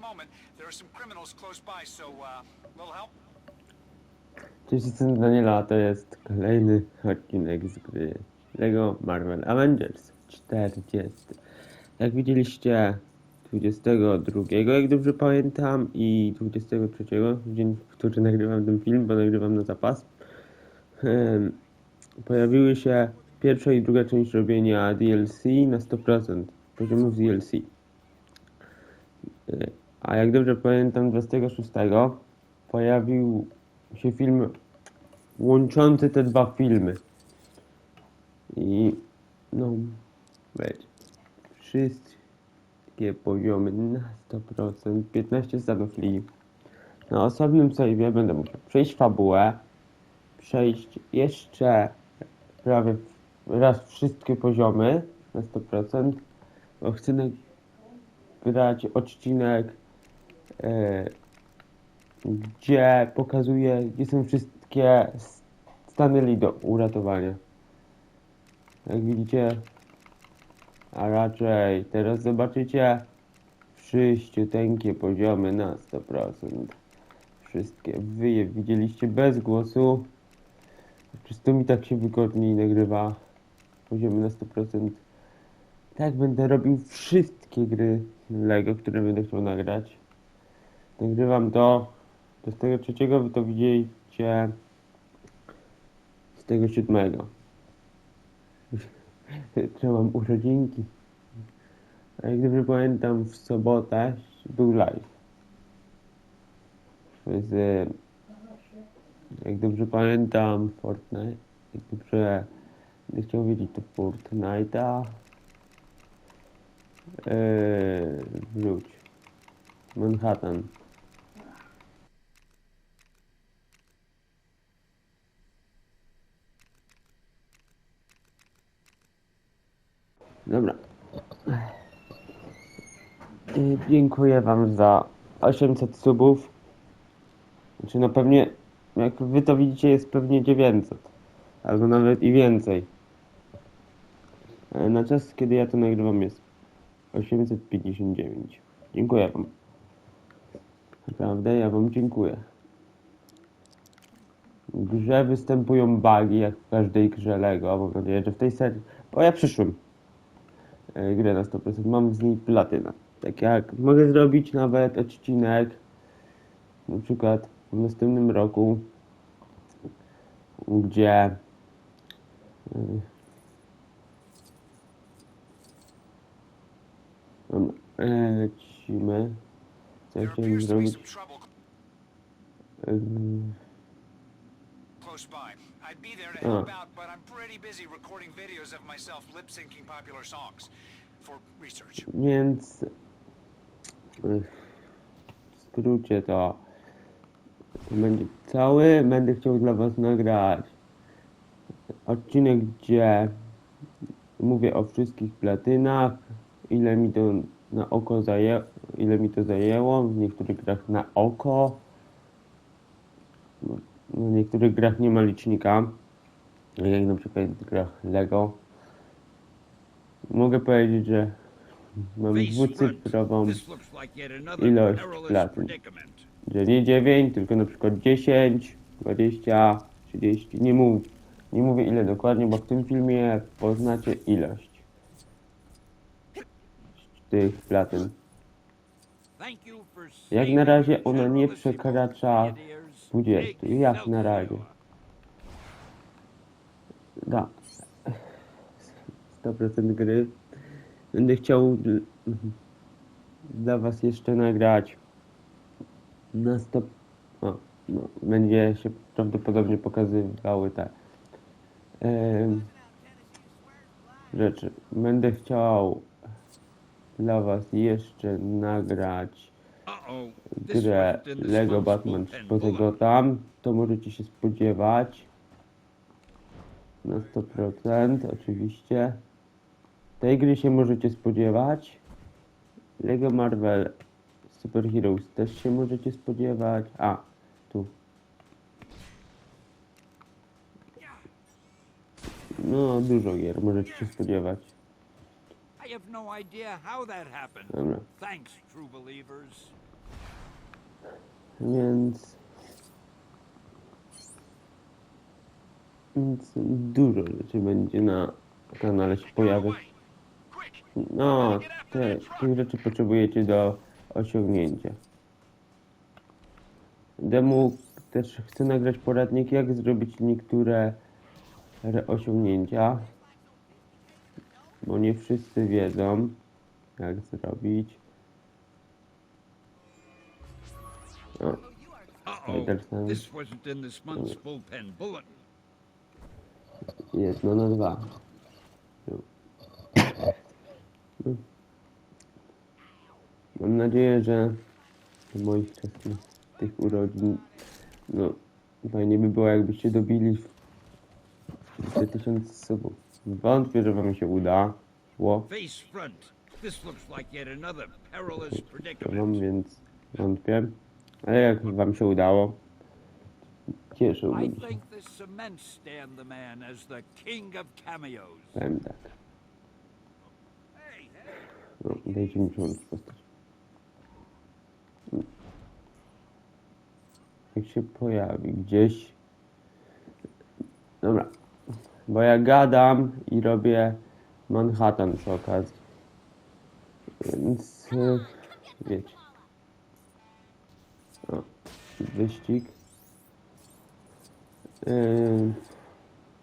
moment. There are some criminals close by, so, uh, help? Cześć, Daniela, to jest kolejny odcinek z gry LEGO Marvel Avengers 40. Jak widzieliście 22, jak dobrze pamiętam, i 23, dzień, w który nagrywam ten film, bo nagrywam na zapas, pojawiły się pierwsza i druga część robienia DLC na 100% poziomów DLC. A jak dobrze pamiętam, 26 pojawił się film łączący te dwa filmy. I no, wiecie, wszystkie poziomy na 100%, 15 stanów linii. Na osobnym save'ie będę musiał przejść fabułę, przejść jeszcze prawie raz wszystkie poziomy na 100%, bo chcę nagrać odcinek gdzie pokazuje, gdzie są wszystkie stany do uratowania. Jak widzicie, a raczej teraz zobaczycie wszyściuteńkie poziomy na 100%. Wszystkie wy je widzieliście bez głosu. Przez to mi tak się wygodniej nagrywa poziomy na 100%. Tak będę robił wszystkie gry LEGO, które będę chciał nagrać. Nagrywam tego trzeciego wy to widzieliście z tego siódmego. Że mam urodzinki. A jak dobrze pamiętam w sobotę był live. Z, jak dobrze pamiętam Fortnite. Jak dobrze będę chciał wiedzieć to Fortnite'a. Eee, wróć. Manhattan. Dobra. I dziękuję wam za 800 subów. Znaczy no pewnie, jak wy to widzicie, jest pewnie 900. Albo nawet i więcej. E, Na czas, kiedy ja to nagrywam jest 859. Dziękuję wam. Naprawdę, ja wam dziękuję. W grze występują bugi, jak w każdej grze LEGO. Mam nadzieję, że w tej serii... Bo ja przyszłym grę na 100%. Mam z niej platynę. Tak jak mogę zrobić nawet odcinek na przykład w następnym roku, gdzie e, e, lecimy. Co chciałem zrobić? Close by. I'd be there to Oh. help out, but I'm pretty busy recording videos of myself lip-syncing popular songs for research. Więc w skrócie to będzie cały. Będę chciał dla Was nagrać odcinek, gdzie mówię o wszystkich platynach, ile mi to na oko zajęło, ile mi to zajęło, w niektórych grach na oko. W niektórych grach nie ma licznika, jak na przykład w grach Lego. Mogę powiedzieć, że mam Face front. dwucyfrową, ilość platyn. że nie 9, tylko na przykład 10, 20, 30. Nie, mów, nie mówię ile dokładnie, bo w tym filmie poznacie ilość tych platyn. Jak na razie ona nie przekracza. 20. Big Jak na razie. Da. 100% gry. Będę chciał dl- dla Was jeszcze nagrać na 100. O, no, będzie się prawdopodobnie pokazywały te rzeczy. Będę chciał dla Was jeszcze nagrać grę Lego Batman pen po tego bullet. tam, to możecie się spodziewać. Na 100% oczywiście. Tej gry się możecie spodziewać. Lego Marvel Super Heroes też się możecie spodziewać. A, tu. No, dużo gier możecie się spodziewać. I have no idea how that happened. Dobra. Thanks, true believers. Więc... Więc dużo rzeczy będzie na kanale się pojawiać. No, te, tych rzeczy potrzebujecie do osiągnięcia. Demu też chcę nagrać poradnik, jak zrobić niektóre re- osiągnięcia. Bo nie wszyscy wiedzą, jak zrobić. O, Uh-oh. Spider-Sam. This wasn't in this month's bullpen bulletin. jedno na dwa. No. No. Mam nadzieję, że moich wczesnych tych urodzin, no fajnie by było jakbyście dobili te tysiąc subów. Wątpię, że wam się uda. Szło. Wam, więc wątpię. Ale jak wam się udało, cieszyłbym się. Powiem tak. No, dajcie mi przełączyć postać. Jak się pojawi gdzieś. Dobra. Bo ja gadam i robię Manhattan przy okazji. Więc e, wiecie. O, wyścig. Yy,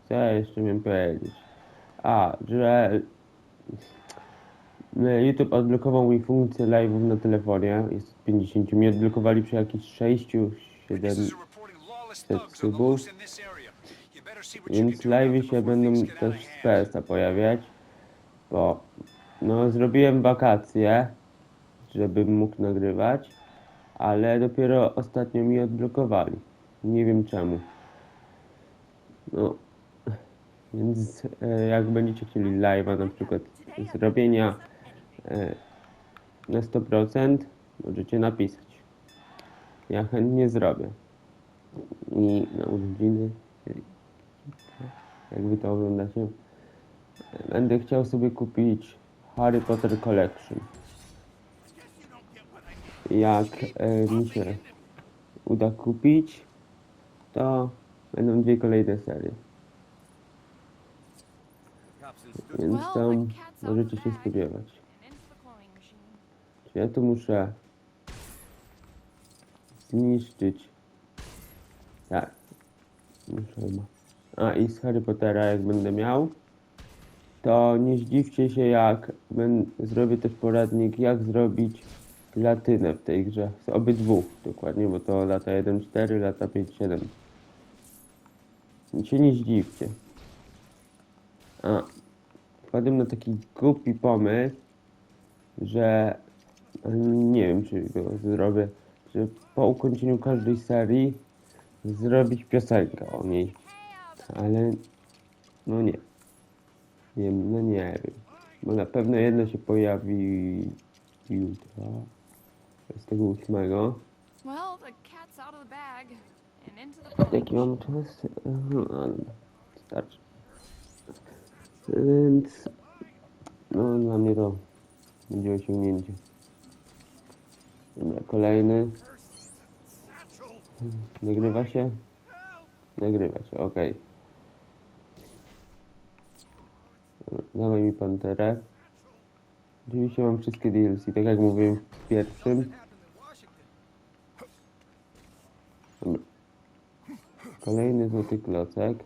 co ja jeszcze miałem powiedzieć? A, że E, YouTube odblokował mi funkcję live'ów na telefonie. Jest 50. Mi odblokowali przy jakichś 6, 7. Witnesses are reporting lawless thugs on the subów. Więc live'y się będą też z. PS-a pojawiać. Bo no zrobiłem wakacje, żebym mógł nagrywać, ale dopiero ostatnio mi odblokowali. Nie wiem czemu. No, więc e, jak będziecie chcieli live'a na przykład zrobienia e, na 100%, możecie napisać. Ja chętnie zrobię. I na urodziny, jak wy to oglądacie, będę chciał sobie kupić Harry Potter Collection. Jak e, mi się uda kupić, to będą dwie kolejne serie. Więc tam możecie się spodziewać. Czy ja tu muszę zniszczyć. Tak. Muszę chyba. A i z Harry Pottera jak będę miał, to nie zdziwcie się jak zrobię też poradnik jak zrobić platynę w tej grze. Z obydwu dokładnie, bo to lata 1.4, lata 5.7. Się nie zdziwcie. A, wpadłem na taki głupi pomysł, że ale nie wiem, czy go zrobię, że po ukończeniu każdej serii zrobić piosenkę o niej. Ale no nie. Nie wiem, no nie wiem. Bo na pewno jedno się pojawi jutro. 28. Well, the cat's out of the bag and into the cloning Jaki mam czas? No, starczy. Więc no dla mnie to będzie osiągnięcie. Dobra, kolejny. Nagrywa się? Nagrywa się, okej. Dobra, Dawaj mi panterę. Oczywiście mam wszystkie DLC, tak jak mówiłem w pierwszym. Kolejny złoty klocek.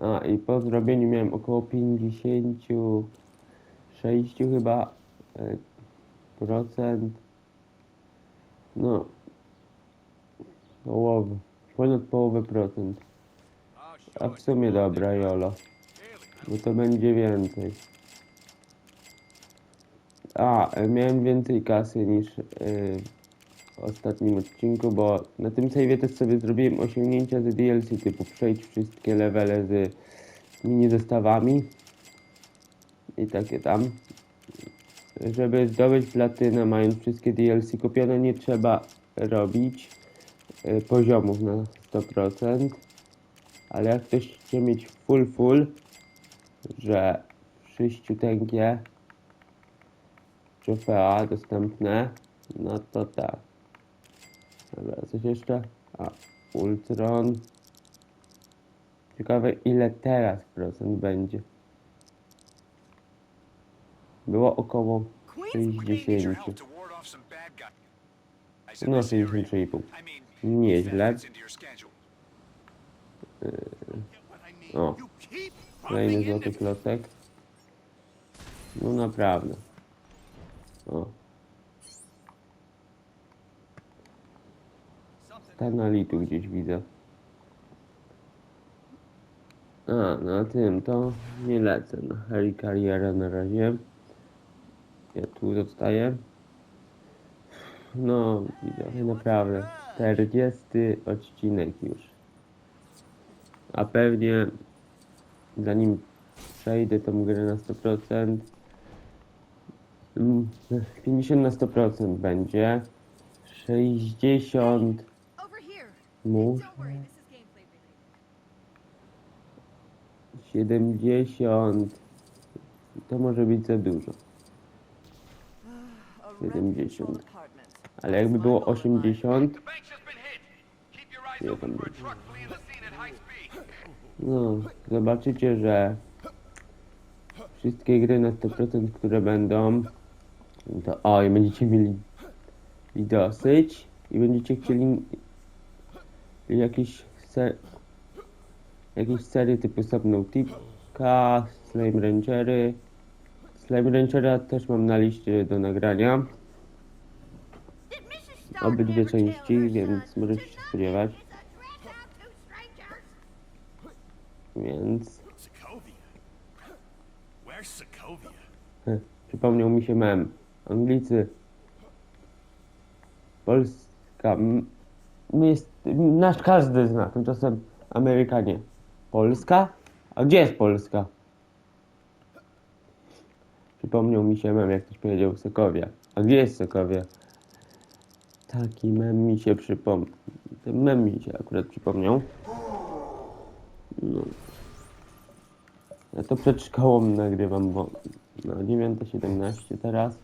A i po zrobieniu miałem około 56 chyba e, procent. No. Połowę. Ponad połowę procent. A w sumie dobra, Jolo. Bo to będzie więcej. A, miałem więcej kasy niż e, w ostatnim odcinku, bo na tym save'ie też sobie zrobiłem osiągnięcia z DLC, typu przejść wszystkie levele z mini zestawami i takie tam. Żeby zdobyć platynę, mając wszystkie DLC kupione, nie trzeba robić e, poziomów na 100%. Ale jak ktoś chce mieć full full, że sześciuteńkie trofea dostępne, No to tak. Dobra, coś jeszcze? A, Ultron. Ciekawe ile teraz procent będzie. Było około I need your 60. help to ward O, kolejny złoty klocek. No naprawdę. O. Stanali tu gdzieś widzę. A, na tym to nie lecę. Na Heli Karriera na razie. Ja tu zostaję. No, widzowie, naprawdę. 40 odcinek już. A pewnie zanim przejdę tą grę na 100%, mm, 50 na 100% będzie. 60 Over here. mu, Don't worry, this is gameplay related. 70 to może być za dużo. A 70. rent-controlled apartment. Ale jakby było 80, The bank's just no zobaczycie, że wszystkie gry na 100%, które będą, to oj, będziecie mieli i dosyć i będziecie chcieli jakieś ser, jakieś serie typu Subnautica, Slime Rangery. Slime Rangera też mam na liście do nagrania. Obydwie części, więc możecie się spodziewać. Więc przypomniał mi się mem. Anglicy. Polska. My jest, nasz każdy zna, tymczasem Amerykanie. Polska? A gdzie jest Polska? Przypomniał mi się mem, jak ktoś powiedział Sokowia. A gdzie jest Sokowia? Taki mem mi się przypomniał. Ten mem mi się akurat przypomniał. No. Ja to przed szkołą nagrywam, bo no 9.17 teraz.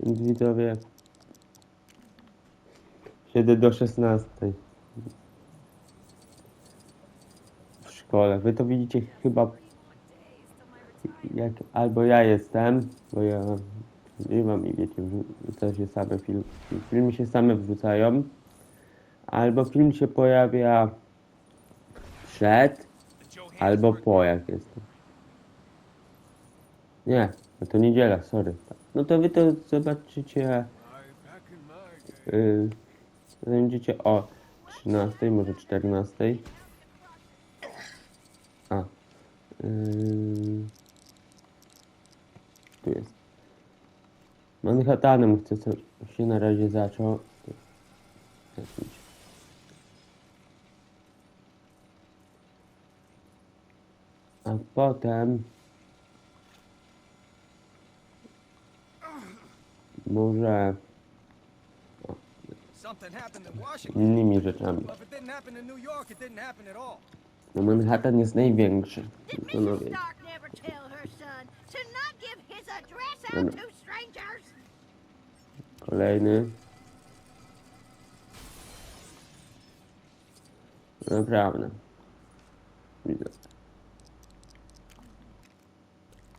Więc widzowie. Siedzę do 16. W szkole. Wy to widzicie chyba jak albo ja jestem, bo ja nagrywam i wiecie, wrzuca się same film, filmy się same wrzucają. Albo film się pojawia przed, albo po jak jestem. Nie, no to niedziela, sorry. No to wy to zobaczycie. Yy, będziecie o 13, może 14. A. Yy, tu jest. Manhattanem chcę się na razie. Zacząć. A potem może innymi rzeczami. No Manhattan jest największy. To no Mrs. wiecie. Stark never tell her son to not give his address No, out no. to strangers? Kolejny. Naprawdę. Widzę.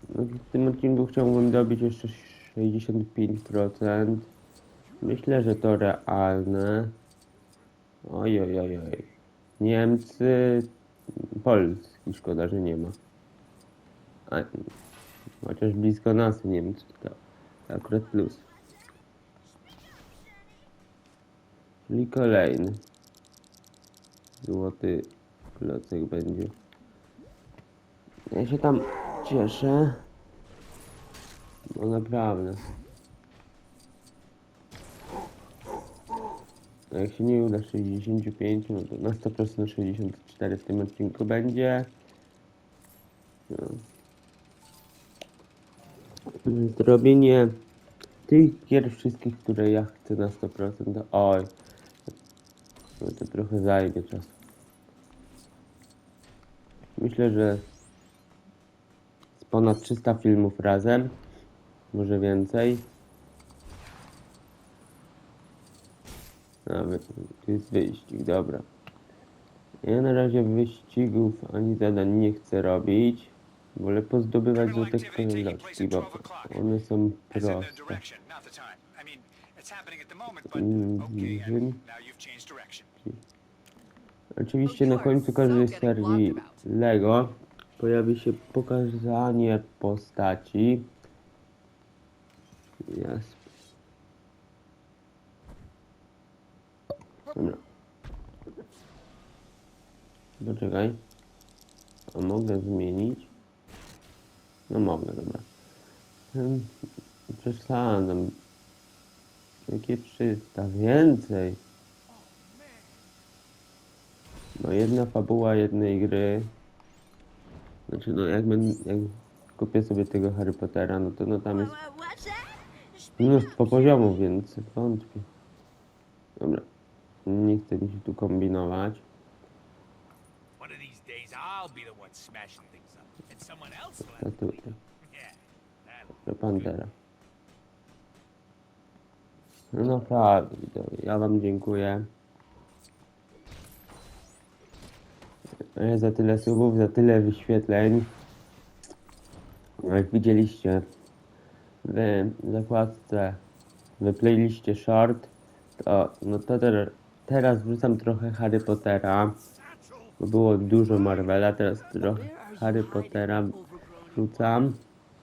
No, w tym odcinku chciałbym dobić jeszcze 65%. Myślę, że to realne. Oj, oj, oj, oj. Niemcy, Polski, szkoda, że nie ma. A, chociaż blisko nas Niemcy, to, to akurat plus. Czyli kolejny. Złoty klocek będzie. Ja się tam cieszę. No naprawdę. Jak się nie uda 65, no to na 100% 64 w tym odcinku będzie. No. Zrobienie tych gier wszystkich, które ja chcę na 100%, to oj, no to trochę zajmie czas. Myślę, że z ponad 300 filmów razem. Może więcej. Nawet tu jest wyścig, dobra. Ja na razie wyścigów ani zadań nie chcę robić. Wolę pozdobywać złote książeczki, bo one są proste. Mm, changed direction. Oczywiście na końcu każdej serii LEGO pojawi się pokazanie postaci. Jest. Dobra. Poczekaj. A mogę zmienić? No mogę, dobra. Przesadzam. Jakie 300? Więcej. No jedna fabuła jednej gry. Znaczy no jak, będę, jak kupię sobie tego Harry Pottera, no to no tam jest? Mnóstwo poziomów, więc wątpię. Dobra. Nie chcę mi się tu kombinować. One of these days, I'll be the one smashing things up, and someone else will To have to. tutaj. Yeah, that'll. Do Pantera. No naprawdę, widzowie, ja wam dziękuję. E, Za tyle subów, za tyle wyświetleń. Jak widzieliście w zakładce, w playliście short, to no to ter, teraz wrzucam trochę Harry Pottera, bo było dużo Marvela, teraz trochę Harry Pottera wrzucam,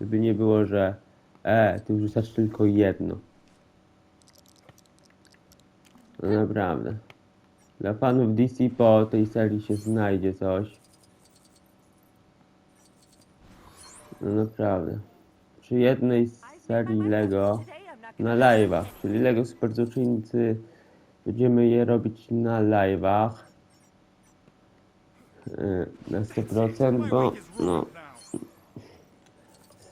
żeby nie było, że e, ty wrzucasz tylko jedno. No naprawdę. Dla fanów DC po tej serii się znajdzie coś. No naprawdę. Przy jednej z serii Lego na live'ach, czyli Lego Super Zuczyńcy będziemy je robić na live'ach. Yy, Na 100%, bo no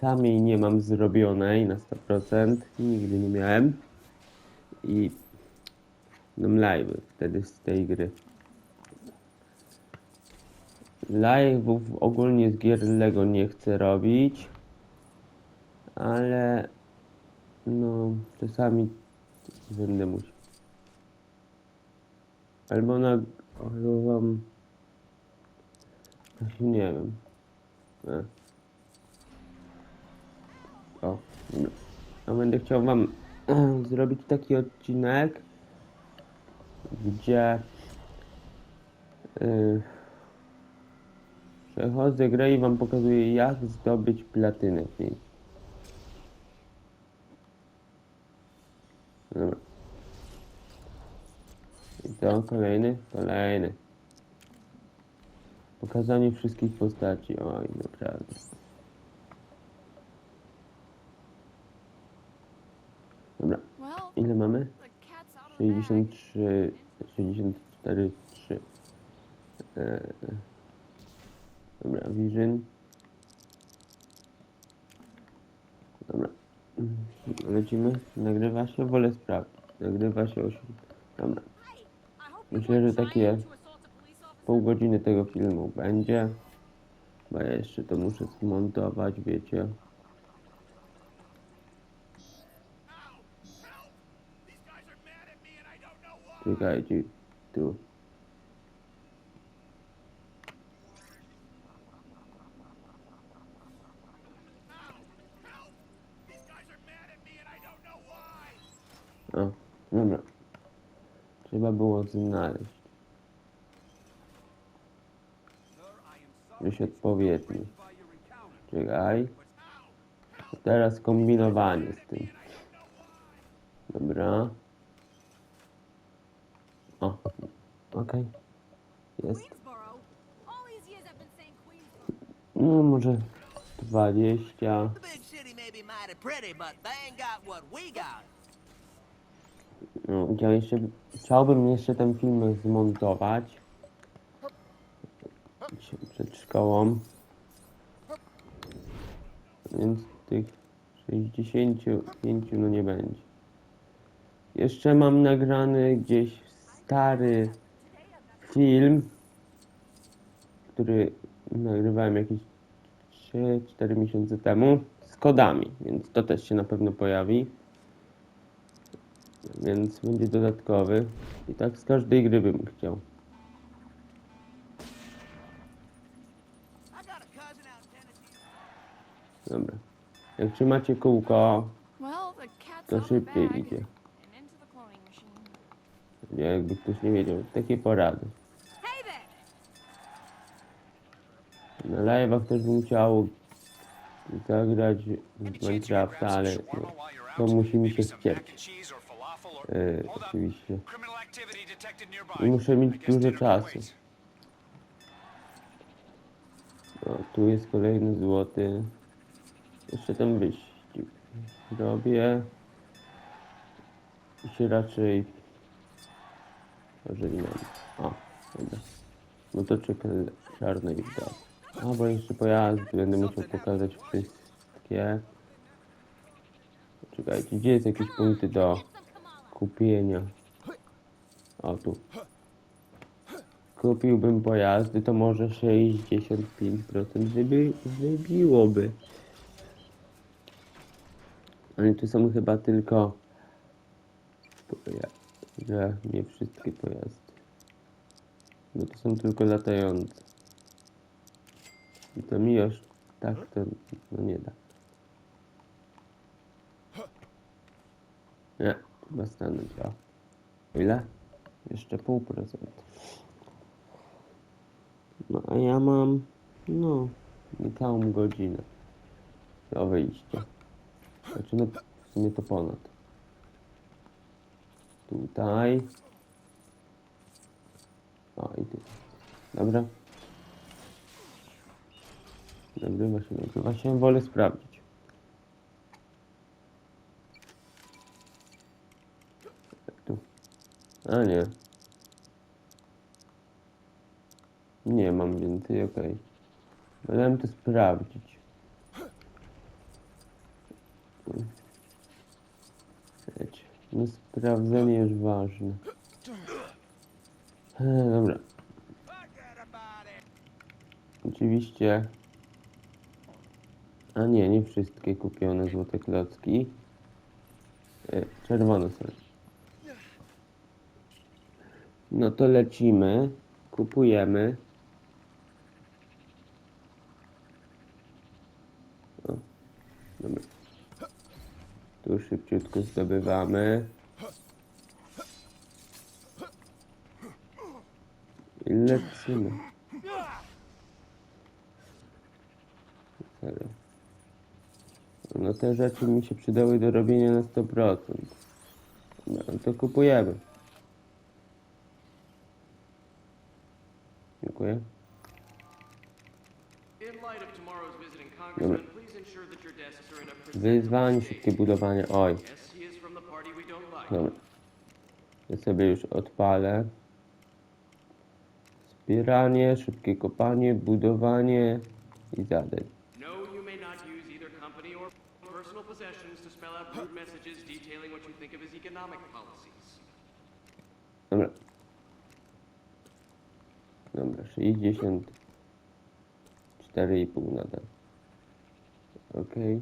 sam jej nie mam zrobionej na 100%, nigdy nie miałem. I no live wtedy z tej gry. Live'ów ogólnie z gier Lego nie chcę robić, ale no czasami będę musiał. Albo na wam właśnie nie wiem. E. O, dobra. A będę chciał wam zrobić taki odcinek, gdzie yy, przechodzę grę i wam pokazuję jak zdobyć platynę w niej. Dobra. I to kolejny, kolejny. Pokazanie wszystkich postaci. Oj, naprawdę. Dobra, ile mamy? the cat's out of the bag. 63, 64, 3. Eee, dobra, Vision. Dobra. Lecimy. Nagrywa się? Wolę sprawdzić. Nagrywa się 8. Dobra. Myślę, że takie pół godziny tego filmu będzie. Bo ja jeszcze to muszę zmontować, wiecie. These guys are mad at me, and I don't know why. Czekajcie. Tu. These guys are mad at me, and I don't know why. O, dobra. Trzeba było znaleźć. Już odpowiedni. Czekaj. Teraz kombinowanie z tym. Dobra. O, okej. Jest. Saying Queensboro. No może 20. No, ja jeszcze, chciałbym jeszcze ten film zmontować. Przed szkołą. Więc tych 65 no nie będzie. Jeszcze mam nagrany gdzieś stary film, który nagrywałem jakieś 3-4 miesiące temu z kodami, więc to też się na pewno pojawi. Więc będzie dodatkowy. I tak z każdej gry bym chciał. Dobra. Jak trzymacie kółko, to szybciej idzie. Nie, jakby ktoś nie wiedział. Takie porady. Na live'ach też bym chciał zagrać w Minecrafta, ale no, to musi mi się chcieć. Up. oczywiście. I muszę mieć dużo czasu. O, tu jest kolejny złoty. Jeszcze ten wyścig. Robię. I się raczej... Mam. O, dobra. No to czekaj czarny i tak. A, bo jeszcze pojazdy będę musiał pokazać wszystkie. Czekajcie, gdzie jest jakieś punkty do kupienia? O, tu. Kupiłbym pojazdy, to może 65% wybi wybiłoby. Ale tu są chyba tylko poja- że nie wszystkie pojazdy. Bo to są tylko latające. I to mi już tak to no nie da. Nie, stanąć. O. Ile? Jeszcze pół procent. No a ja mam, no, niecałą godzinę do wyjścia. Znaczy, no, w sumie to ponad. Tutaj. O, i tu. Dobra. Nagrywa się, nagrywa się. Wolę sprawdzić. Tu. A nie. Nie mam więcej, okej. Będę to sprawdzić. Wiecie, no sprawdzenie już ważne. E, dobra. Oczywiście. A nie, nie wszystkie kupione złote klocki. E, czerwone są. No to lecimy. Kupujemy. O, dobra. Tu szybciutko zdobywamy. I lecimy. No te rzeczy mi się przydały do robienia na 100%. No to kupujemy. Dziękuję. In light of tomorrow's visiting congressman, please ensure that your desks are in a presentable Wyzwanie, state. szybkie budowanie. Oj, Yes, he is the party we don't like. dobra. Ja sobie już odpalę. Zbieranie, szybkie kopanie, budowanie i zadań. No, economic policies. Dobra. Dobra, 64,5 nadal. Okej.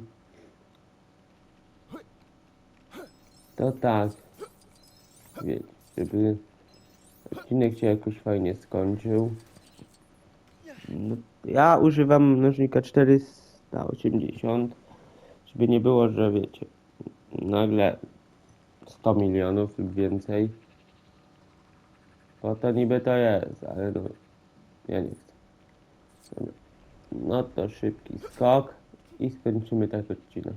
To tak. Wiecie, żeby odcinek się jakoś fajnie skończył. No, ja używam nożnika 480, żeby nie było, że wiecie, nagle 100 milionów lub więcej. Bo to niby to jest, ale no, ja nie chcę. Dobra. No to szybki skok i skończymy tak odcinek.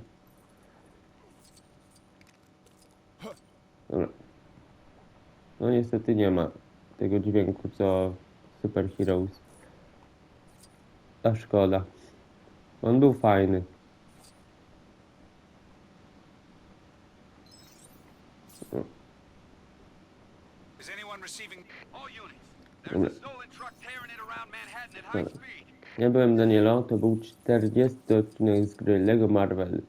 Dobra. No niestety nie ma tego dźwięku co Super Heroes. A szkoda. On był fajny. Dobra. Dobra. Ja byłem Danielo, to był 40 odcinek z gry LEGO Marvel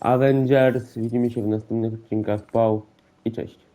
Avengers. Widzimy się w następnych odcinkach. Pał i cześć.